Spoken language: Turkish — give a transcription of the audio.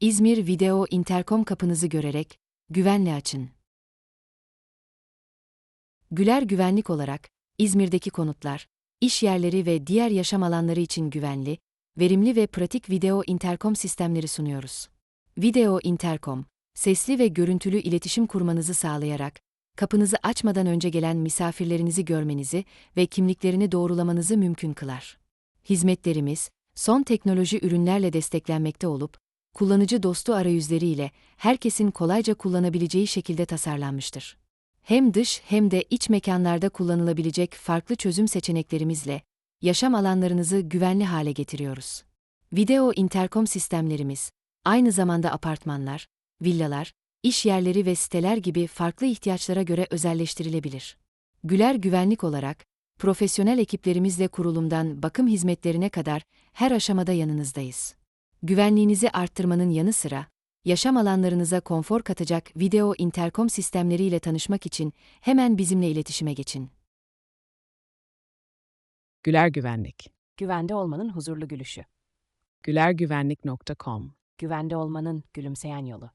İzmir Video Interkom kapınızı görerek güvenle açın. Güler Güvenlik olarak İzmir'deki konutlar, iş yerleri ve diğer yaşam alanları için güvenli, verimli ve pratik video interkom sistemleri sunuyoruz. Video interkom, sesli ve görüntülü iletişim kurmanızı sağlayarak kapınızı açmadan önce gelen misafirlerinizi görmenizi ve kimliklerini doğrulamanızı mümkün kılar. Hizmetlerimiz, son teknoloji ürünlerle desteklenmekte olup, kullanıcı dostu arayüzleriyle herkesin kolayca kullanabileceği şekilde tasarlanmıştır. Hem dış hem de iç mekanlarda kullanılabilecek farklı çözüm seçeneklerimizle yaşam alanlarınızı güvenli hale getiriyoruz. Video interkom sistemlerimiz aynı zamanda apartmanlar, villalar, iş yerleri ve siteler gibi farklı ihtiyaçlara göre özelleştirilebilir. Güler Güvenlik olarak profesyonel ekiplerimizle kurulumdan bakım hizmetlerine kadar her aşamada yanınızdayız. Güvenliğinizi arttırmanın yanı sıra, yaşam alanlarınıza konfor katacak video interkom sistemleriyle tanışmak için hemen bizimle iletişime geçin. Güler Güvenlik. Güvende olmanın huzurlu gülüşü. gülergüvenlik.com Güvende olmanın gülümseyen yolu.